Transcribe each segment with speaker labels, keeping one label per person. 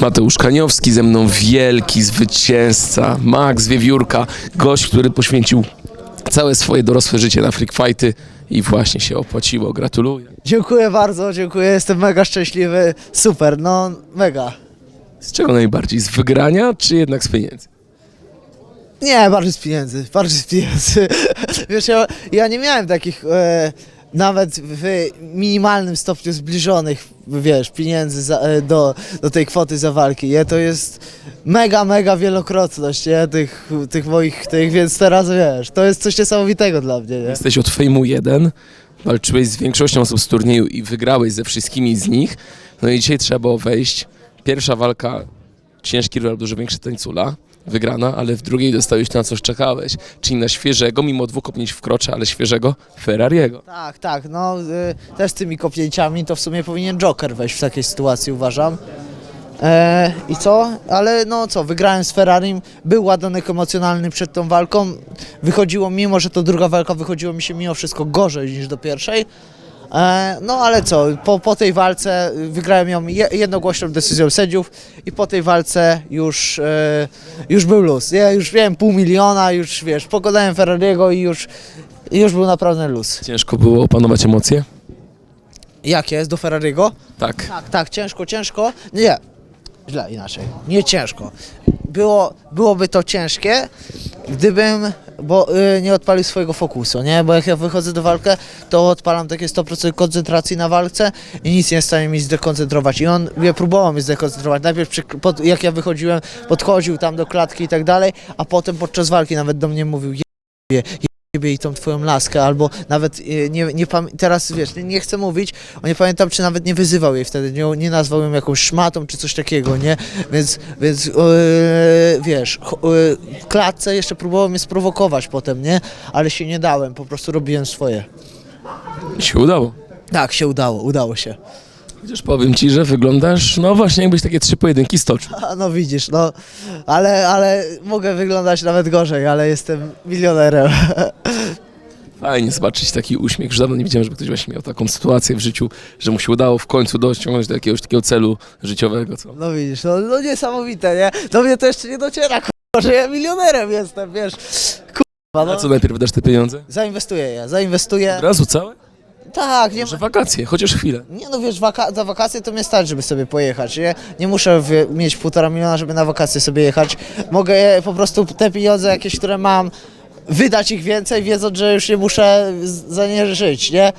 Speaker 1: Mateusz Kaniowski, ze mną wielki zwycięzca, Max Wiewiórka, gość, który poświęcił całe swoje dorosłe życie na freak fighty i właśnie się opłaciło. Gratuluję.
Speaker 2: Dziękuję bardzo, dziękuję, jestem mega szczęśliwy, super, no mega.
Speaker 1: Z czego najbardziej? Z wygrania, czy jednak z pieniędzy?
Speaker 2: Nie, bardziej z pieniędzy, bardziej z pieniędzy. Wiesz, ja, ja nie miałem takich e, nawet w minimalnym stopniu zbliżonych, wiesz, pieniędzy za, e, do, do tej kwoty za walki, nie? To jest mega, mega wielokrotność, nie? Tych, tych moich, tych, więc teraz, wiesz, to jest coś niesamowitego dla mnie, nie?
Speaker 1: Jesteś od Fejmu 1, walczyłeś z większością osób z turnieju i wygrałeś ze wszystkimi z nich. No i dzisiaj trzeba było wejść. Pierwsza walka, ciężki rywal, dużo większy tańcula, wygrana, ale w drugiej dostałeś na coś czekałeś. Czyli na świeżego, mimo dwóch kopnięć w krocze, ale świeżego Ferrariego.
Speaker 2: Tak, tak, no y, też z tymi kopnięciami to w sumie powinien Joker wejść w takiej sytuacji, uważam. E, I co? Ale no co, wygrałem z Ferrarim, był ładunek emocjonalny przed tą walką. Wychodziło, mimo że to druga walka, wychodziło mi się mimo wszystko gorzej niż do pierwszej. E, no ale co, po, po tej walce wygrałem ją je, jednogłośną decyzją sędziów i po tej walce już, e, już był luz. Ja już miałem pół miliona, już wiesz, pokonałem Ferrariego i już, już był naprawdę luz.
Speaker 1: Ciężko było opanować emocje?
Speaker 2: Jak jest do Ferrariego?
Speaker 1: Tak.
Speaker 2: Tak, tak, ciężko, ciężko. Nie, źle, inaczej. Nie ciężko. Było, byłoby to ciężkie, gdybym bo, y, nie odpalił swojego fokusu, nie? Bo jak ja wychodzę do walki, to odpalam takie 100% koncentracji na walce i nic nie jest w stanie mi zdekoncentrować. I on ja próbował mnie zdekoncentrować. Najpierw przy, pod, jak ja wychodziłem, podchodził tam do klatki i tak dalej, a potem podczas walki nawet do mnie mówił je, jebie i tą twoją laskę, albo nawet e, nie, nie teraz wiesz, nie, nie chcę mówić, o nie pamiętam, czy nawet nie wyzywał jej wtedy, nie, nie nazwał ją jakąś szmatą, czy coś takiego, nie? Więc, więc e, wiesz, w klatce jeszcze próbował mnie sprowokować potem, nie? Ale się nie dałem, po prostu robiłem swoje.
Speaker 1: Się udało.
Speaker 2: Tak, się udało, udało się.
Speaker 1: Chociaż powiem ci, że wyglądasz, no właśnie jakbyś takie trzy pojedynki stoczył.
Speaker 2: A, no widzisz, no, ale, ale mogę wyglądać nawet gorzej, ale jestem milionerem.
Speaker 1: Fajnie zobaczyć taki uśmiech. Już dawno nie widziałem, żeby ktoś właśnie miał taką sytuację w życiu, że mu się udało w końcu dociągnąć do jakiegoś takiego celu życiowego. Co?
Speaker 2: No widzisz, no, no niesamowite, nie? Do mnie to jeszcze nie dociera, kurwa, że ja milionerem jestem, wiesz. Kurwa,
Speaker 1: A
Speaker 2: no.
Speaker 1: co najpierw wydasz te pieniądze?
Speaker 2: Zainwestuję je, zainwestuję.
Speaker 1: Od razu całe?
Speaker 2: Tak, nie
Speaker 1: Może
Speaker 2: ma...
Speaker 1: wakacje, chociaż chwilę.
Speaker 2: Nie no wiesz, waka- za wakacje to mnie stać, żeby sobie pojechać, nie? Nie muszę wie- mieć półtora miliona, żeby na wakacje sobie jechać. Mogę je, po prostu te pieniądze jakieś, które mam, wydać ich więcej, wiedząc, że już nie muszę za nie żyć, nie?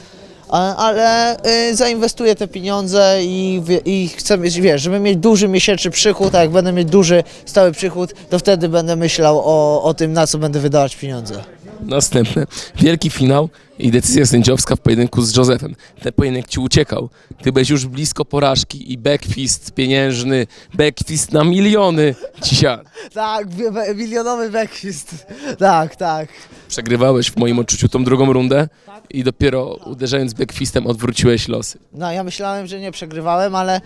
Speaker 2: Ale y, zainwestuję te pieniądze i, i chcę mieć, wiesz, żeby mieć duży miesięczny przychód, a jak będę mieć duży stały przychód, to wtedy będę myślał o, o tym, na co będę wydawać pieniądze.
Speaker 1: Następne. Wielki finał i decyzja sędziowska w pojedynku z Józefem. Ten pojedynek ci uciekał. Ty byłeś już blisko porażki i backfist pieniężny, backfist na miliony siadł.
Speaker 2: Tak, bi- bi- milionowy backfist. Tak, tak.
Speaker 1: Przegrywałeś w moim odczuciu tą drugą rundę i dopiero uderzając backfistem odwróciłeś losy.
Speaker 2: No ja myślałem, że nie przegrywałem, ale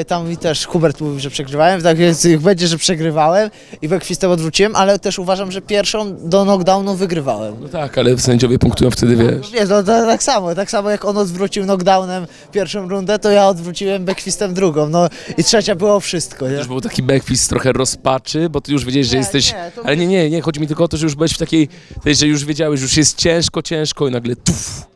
Speaker 2: y, tam mi też Hubert mówił, że przegrywałem, tak więc niech będzie, że przegrywałem i backfistem odwróciłem, ale też uważam, że pierwszą do knockdownu wygrywałem.
Speaker 1: No tak, ale sędziowie punktują wtedy, wiesz.
Speaker 2: Wiesz, no to tak samo, tak samo jak on odwrócił knockdownem pierwszą rundę, to ja odwróciłem backfistem drugą, no i trzecia było wszystko, nie?
Speaker 1: Już był taki backfist trochę rozpaczy, bo ty już wiedziałeś, że
Speaker 2: Nie,
Speaker 1: jesteś...
Speaker 2: nie, to-
Speaker 1: Ale nie, nie, nie, chodzi mi tylko o to, że już byłeś w takiej... tej, że już wiedziałeś, już jest ciężko, ciężko i nagle tuf.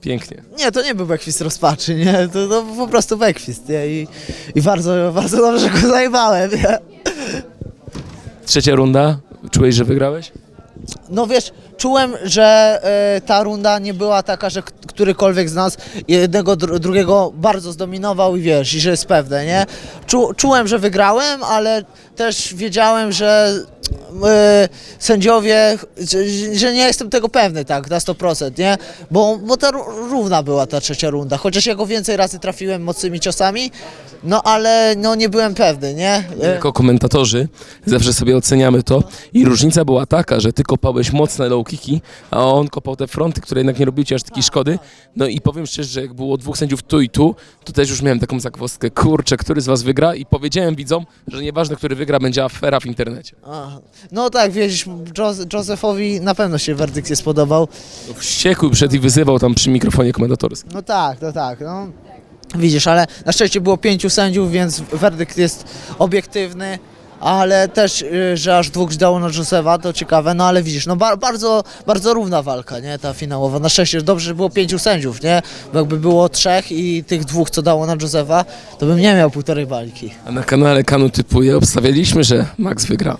Speaker 1: Pięknie.
Speaker 2: Nie, to nie był backfist rozpaczy, nie? To, to po prostu backfist, nie? I, i bardzo, bardzo dobrze go zajmowałem, nie?
Speaker 1: Trzecia runda. Czułeś, że wygrałeś?
Speaker 2: No wiesz, czułem, że e, ta runda nie była taka, że którykolwiek z nas jednego, dru, drugiego bardzo zdominował i wiesz, i że jest pewne, nie? Czu, czułem, że wygrałem, ale też wiedziałem, że e, sędziowie, że, nie jestem tego pewny tak na 100%, nie? Bo, bo ta ró- równa była ta trzecia runda, chociaż ja go więcej razy trafiłem mocnymi ciosami, no ale no nie byłem pewny, nie?
Speaker 1: Jako komentatorzy zawsze sobie oceniamy to i różnica była taka, że ty kopałeś mocne low kicki, a on kopał te fronty, które jednak nie robiły ci aż takiej szkody. No i powiem szczerze, że jak było dwóch sędziów tu i tu, to też już miałem taką zakwostkę, kurczę, który z was wygra i powiedziałem widzom, że nieważne, który wygra, będzie afera w internecie.
Speaker 2: A, no tak, wiesz, Jos- Józefowi na pewno się werdykt nie spodobał.
Speaker 1: Wściekły przed i wyzywał tam przy mikrofonie komentatorskim.
Speaker 2: No tak, no tak, no. Widzisz, ale na szczęście było pięciu sędziów, więc werdykt jest obiektywny, ale też, y, że aż dwóch dało na Josefa, to ciekawe, no ale widzisz, no ba- bardzo, bardzo równa walka, nie, ta finałowa. Na szczęście dobrze, że było pięciu sędziów, nie, bo jakby było trzech i tych dwóch, co dało na Josefa, to bym nie miał półtorej bańki.
Speaker 1: A na kanale Kanu typuje obstawialiśmy, że Max wygra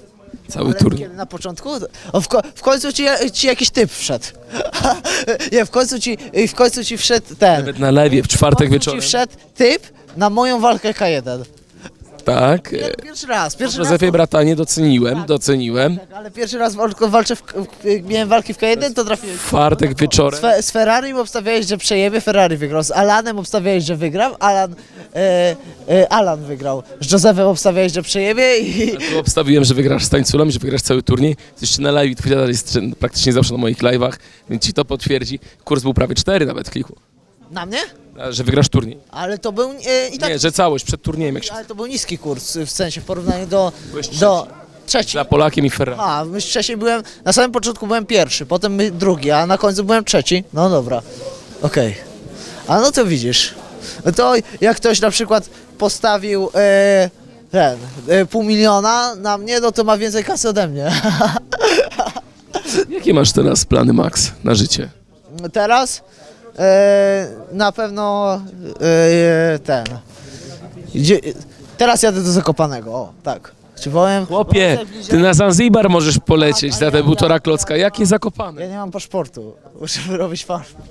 Speaker 1: cały turniej.
Speaker 2: na początku? O, w, ko- w końcu ci, ci jakiś typ wszedł. nie, w końcu ci, w końcu ci wszedł ten.
Speaker 1: Nawet na lewie w czwartek
Speaker 2: w końcu
Speaker 1: wieczorem.
Speaker 2: ci wszedł typ na moją walkę K1.
Speaker 1: Tak.
Speaker 2: Pier- Pierwszy raz, pierwszy raz.
Speaker 1: Józefie Bratanie doceniłem, doceniłem.
Speaker 2: Tak, ale pierwszy raz walczę w, w, miałem walki w K1, to trafiłem.
Speaker 1: Czwartek wieczorem.
Speaker 2: Z, Fe, z Ferrari obstawiałeś, że przejebie, Ferrari wygrał. Z Alanem obstawiałeś, że wygram, Alan, e, e, Alan wygrał. Z Josephem obstawiałeś, że przejebie i...
Speaker 1: Tu obstawiłem, że wygrasz z tańculą i że wygrasz cały turniej. Jeszcze na live Twitter jest praktycznie zawsze na moich live'ach, więc ci to potwierdzi. Kurs był prawie 4 nawet kliku.
Speaker 2: Na mnie?
Speaker 1: Że wygrasz turniej.
Speaker 2: Ale to był e, i tak...
Speaker 1: Nie, że całość przed turniejem. Jak się...
Speaker 2: Ale to był niski kurs, w sensie w porównaniu do...
Speaker 1: Byłeś
Speaker 2: do trzeci.
Speaker 1: Za Polakiem i Ferrari.
Speaker 2: A, my wcześniej byłem, na samym początku byłem pierwszy, potem my drugi, a na końcu byłem trzeci. No dobra, okej. A no to widzisz. No to jak ktoś na przykład postawił e, ten, e, pół miliona na mnie, no to ma więcej kasy ode mnie.
Speaker 1: Jakie masz teraz plany, Max, na życie?
Speaker 2: Teraz e, na pewno e, ten. Gdzie, teraz jadę do Zakopanego, o tak. Ci powiem?
Speaker 1: Chłopie, ty na Zanzibar możesz polecieć za te półtora klocka. Jakie
Speaker 2: Ja
Speaker 1: zakopane?
Speaker 2: nie mam paszportu, muszę wyrobić paszport.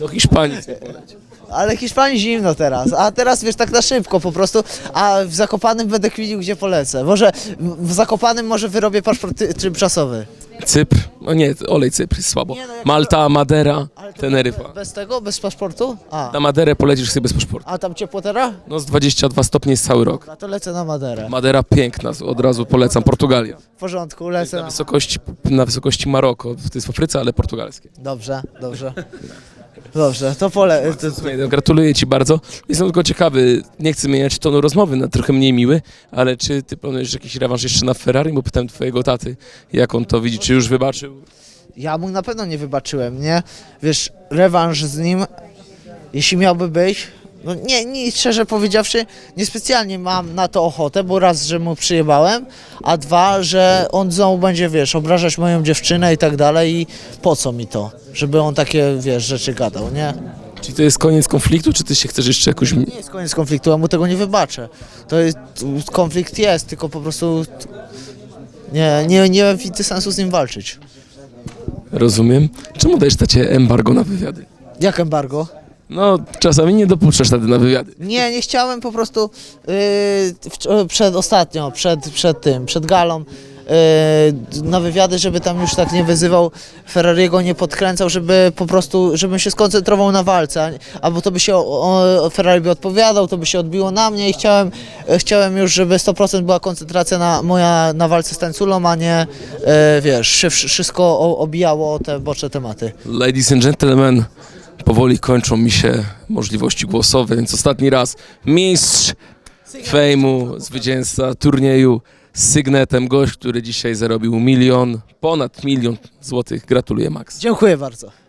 Speaker 1: Do Hiszpanii. chcę polecieć.
Speaker 2: Ale Hiszpanii zimno teraz, a teraz wiesz tak na szybko po prostu, a w Zakopanym będę kwilił gdzie polecę. Może w Zakopanym może wyrobię paszport ty- tymczasowy.
Speaker 1: Cypr? No nie, olej Cypr jest słabo.
Speaker 2: Nie, no jak-
Speaker 1: Malta, Madera, Teneryfa.
Speaker 2: Bez tego, bez paszportu? A,
Speaker 1: Na Maderę polecisz sobie bez paszportu.
Speaker 2: a tam ciepło teraz?
Speaker 1: No z 22 stopnie jest cały rok.
Speaker 2: A to lecę na Maderę.
Speaker 1: Madera piękna, od razu polecam. Portugalia.
Speaker 2: W porządku, lecę
Speaker 1: Na
Speaker 2: na...
Speaker 1: wysokości, na wysokości Maroko. To jest w Afryce, ale portugalskie.
Speaker 2: Dobrze, dobrze. Dobrze, to pole... To,
Speaker 1: Słuchaj, no, gratuluję Ci bardzo. Jestem tylko ciekawy, nie chcę zmieniać tonu rozmowy na trochę mniej miły, ale czy Ty planujesz jakiś rewanż jeszcze na Ferrari? Bo pytałem Twojego taty, jak on to widzi, czy już wybaczył?
Speaker 2: ja mu na pewno nie wybaczyłem, nie? Wiesz, rewanż z nim, jeśli miałby być, no nie, nie, szczerze powiedziawszy, niespecjalnie mam na to ochotę, bo raz, że mu przyjebałem, a dwa, że on znowu będzie, wiesz, obrażać moją dziewczynę i tak dalej i po co mi to? Żeby on takie, wiesz, rzeczy gadał, nie?
Speaker 1: Czy to jest koniec konfliktu, czy Ty się chcesz jeszcze jakoś...
Speaker 2: Nie jest koniec konfliktu, ja mu tego nie wybaczę. To jest, konflikt jest, tylko po prostu nie, nie, nie widzę sensu z nim walczyć.
Speaker 1: Rozumiem. Czemu dajesz tacie embargo na wywiady?
Speaker 2: Jak embargo?
Speaker 1: No, czasami nie dopuszczasz wtedy na wywiady.
Speaker 2: Nie, nie chciałem po prostu yy, przed ostatnio, przed, przed tym, przed galą yy, na wywiady, żeby tam już tak nie wyzywał Ferrariego, nie podkręcał, żeby po prostu, żebym się skoncentrował na walce, a nie- albo to by się o, o, Ferrari by odpowiadał, to by się odbiło na mnie i chciałem, e, chciałem już, żeby 100% była koncentracja na moja na walce z Tańculą, a nie e, wiesz, się wsz- wszystko o, obijało o te boczne tematy.
Speaker 1: Ladies and gentlemen, powoli kończą mi się możliwości głosowe, więc ostatni raz mistrz fejmu, zwycięzca turnieju z sygnetem, gość, który dzisiaj zarobił milion, ponad milion złotych. Gratuluję Max.
Speaker 2: Dziękuję bardzo.